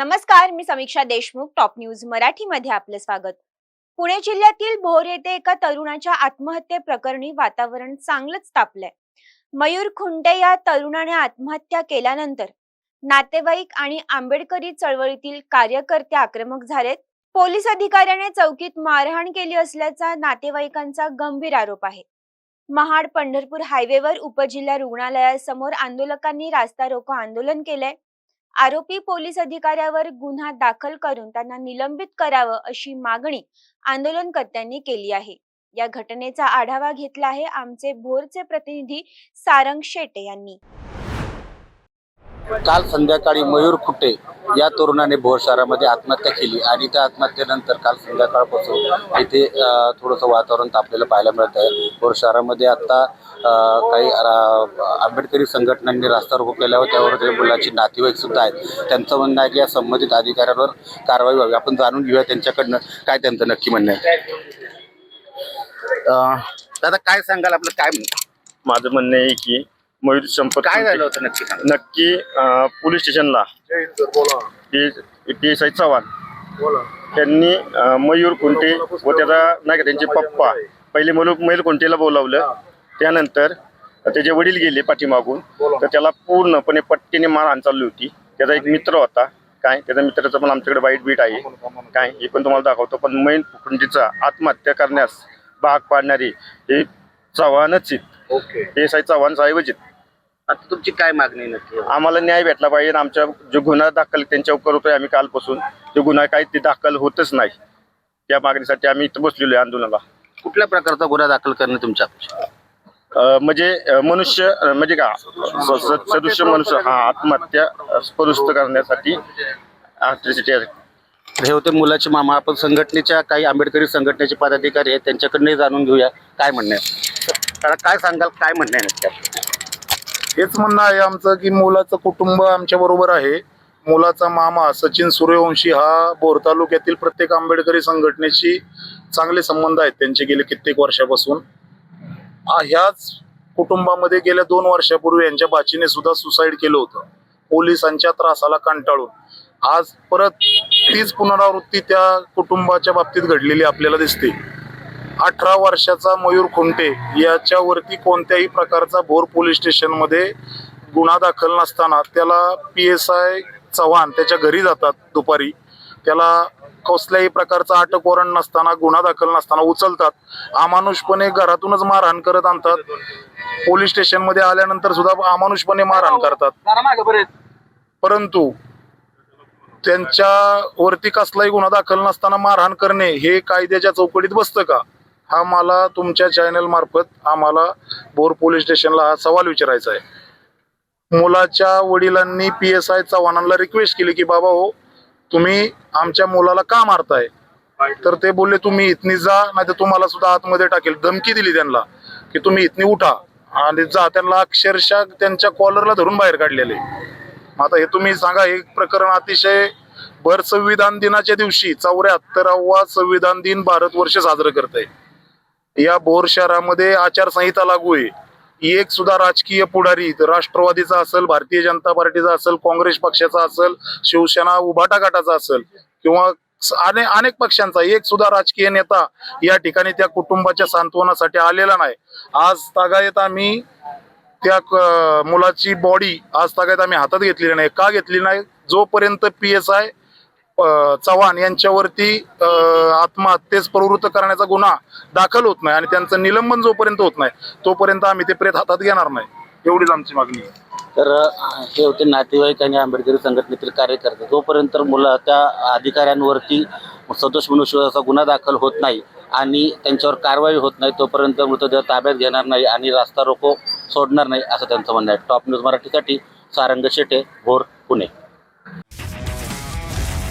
नमस्कार मी समीक्षा Deshmukh top news मराठीमध्ये आपलं स्वागत. पुणे जिल्ह्यातील भोर येथे एका तरुणाच्या आत्महत्ये प्रकरणी वातावरण चांगलंच तापलंय. मयूर खुंटे या तरुणाने आत्महत्या केल्यानंतर नातेवाईक आणि आंबेडकरी चळवळीतील कार्यकर्ते आक्रमक झालेत. पोलीस अधिकाऱ्याने चौकीत मारहाण केली असल्याचा नातेवाईकांचा गंभीर आरोप आहे. महाड पंढरपूर हायवेवर उपजिल्हा रुग्णालयासमोर आंदोलकांनी रास्ता रोको आंदोलन केलंय. आरोपी पोलीस अधिकाऱ्यावर गुन्हा दाखल करून त्यांना निलंबित करावं अशी मागणी आंदोलनकर्त्यांनी केली आहे. या घटनेचा आढावा घेतला आहे आमचे भोरचे प्रतिनिधी सारंग शेटे यांनी. काल संध्याकाळी मयूर खुटे या तरुणाने भोर शहरामध्ये आत्महत्या केली आणि त्या आत्महत्येनंतर काल संध्याकाळपासून इथे थोडंसं वातावरण तापलेलं पाहायला मिळत आहे. भोर शहरामध्ये आता काही आंबेडकरी संघटनांनी रास्ता रोको केल्यावर त्यावर त्या मुलाची नातेवाईक सुद्धा आहेत त्यांचं म्हणणं आहे की या संबंधित अधिकाऱ्यांवर कारवाई व्हावी. आपण जाणून घेऊया त्यांच्याकडनं काय त्यांचं नक्की म्हणणं आहे. दादा काय सांगाल आपलं? काय म्हणणं? माझं म्हणणं आहे की मयूर संपर्क काय झालं होतं नक्की सांगा. नक्की अं, पोलीस स्टेशनला पी एस आय चव्हाण त्यांनी अं, मयूर कुंटे व त्याचा नाही का त्यांचे पप्पा पहिले मयूर मयूर कुंटेला बोलावलं. त्यानंतर त्याचे वडील गेले पाठीमागून. तर त्याला पूर्णपणे पट्टीने मारहाण चालली होती. त्याचा एक मित्र होता. काय? त्याच्या मित्राचं पण आमच्याकडे वाईट बीट आहे. काय? हे पण तुम्हाला दाखवतो. पण मैन कुंटीचा आत्महत्या करण्यास भाग पाडणारे हे चव्हाणच आहेत. Okay. P S I Chavan साहेबच आहेत आता तुमची काय मागणी आहे नक्की? आम्हाला न्याय भेटला पाहिजे. आमच्या जो गुन्हा दाखल त्यांच्यावर करतोय आम्ही कालपासून तो गुन्हा काही ते दाखल होतच नाही. त्या मागणीसाठी आम्ही इथं बसलेलो आहे आंदोलनाला. कुठल्या प्रकारचा गुन्हा दाखल करणं तुमच्या अपेक्षा? अं, म्हणजे अं, मनुष्य अं, म्हणजे का स- स- सदृश्य मनुष्य हा आत्महत्या अं, करण्यासाठी आहे. हे होते मुलाचे मामा. आपण संघटनेच्या काही आंबेडकरी संघटनेचे पदाधिकारी आहेत त्यांच्याकडनंही जाणून घेऊया. काय म्हणणं काय सांगाल काय म्हणणं नक्की? आपलं? हेच म्हणणं आहे आमचं की मुलाचं कुटुंब आमच्या बरोबर आहे. मुलाचा मामा सचिन सूर्यवंशी हा बोर तालुक्यातील प्रत्येक आंबेडकरी संघटनेशी चांगले संबंध आहेत. त्यांचे गेले कित्येक वर्षापासून. ह्याच कुटुंबामध्ये गेल्या दोन वर्षापूर्वी यांच्या बाचीने सुद्धा सुसाईड केलं होतं. पोलिसांच्या त्रासाला कंटाळून. आज परत तीच पुनरावृत्ती त्या कुटुंबाच्या बाबतीत घडलेली आपल्याला दिसते. अठरा वर्षाचा मयूर खुंटे याच्यावरती कोणत्याही प्रकारचा भोर पोलीस स्टेशनमध्ये गुन्हा दाखल नसताना त्याला पी एस आय चव्हाण त्याच्या घरी जातात दुपारी. त्याला कसल्याही प्रकारचा अटक वॉरंट नसताना गुन्हा दाखल नसताना उचलतात. अमानुषपणे घरातूनच मारहाण करत आणतात. पोलीस स्टेशनमध्ये आल्यानंतर सुद्धा अमानुषपणे मारहाण करतात. परंतु त्यांच्यावरती कसलाही गुन्हा दाखल नसताना मारहाण करणे हे कायद्याच्या चौकटीत बसतं का? हा मला तुमच्या चॅनल मार्फत आम्हाला बोर पोलीस स्टेशनला हा सवाल विचारायचा आहे. मुलाच्या वडिलांनी पी एस आय चव्हाणांना रिक्वेस्ट केली की बाबा हो तुम्ही आमच्या मुलाला का मारताय? तर ते बोलले तुम्ही इथनी जा नाही तर तुम्हाला सुद्धा आतमध्ये टाकेल. धमकी दिली त्यांना की तुम्ही इथनी उठा आणि जा. त्यांना अक्षरशः त्यांच्या कॉलरला धरून बाहेर काढलेले. आता हे तुम्ही सांगा हे प्रकरण अतिशय भर संविधान दिनाच्या दिवशी चौऱ्याहत्तरावा संविधान दिन भारत वर्ष साजरं करत आहे या भोर शहरामध्ये आचारसंहिता लागू आहे. एक सुद्धा राजकीय पुढारी राष्ट्रवादीचा असेल भारतीय जनता पार्टीचा असेल काँग्रेस पक्षाचा असेल शिवसेना उभाटा गटाचा असेल किंवा अनेक अनेक पक्षांचा एक सुद्धा राजकीय नेता या ठिकाणी त्या कुटुंबाच्या सांत्वनासाठी आलेला नाही. आज तागायत आम्ही त्या मुलाची बॉडी आज तागायत आम्ही हातात घेतलेली नाही. का घेतली नाही? जोपर्यंत पी एस आय चव्हाण यांच्यावरती आत्महत्येस प्रवृत्त करण्याचा गुन्हा दाखल होत नाही आणि त्यांचं निलंबन जोपर्यंत होत नाही तोपर्यंत आम्ही ते प्रेत हातात घेणार नाही. एवढीच आमची मागणी आहे. तर हे होते नातेवाईक आणि आंबेडकरी संघटनेतील कार्यकर्ते. जोपर्यंत मुलं त्या अधिकाऱ्यांवरती सदोष मनुष्यवधाचा गुन्हा दाखल होत नाही आणि त्यांच्यावर कारवाई होत नाही तोपर्यंत मृतदेह ताब्यात घेणार नाही आणि रास्ता रोको सोडणार नाही असं त्यांचं म्हणणं आहे. टॉप न्यूज मराठीसाठी सारंग शेटे भोर पुणे.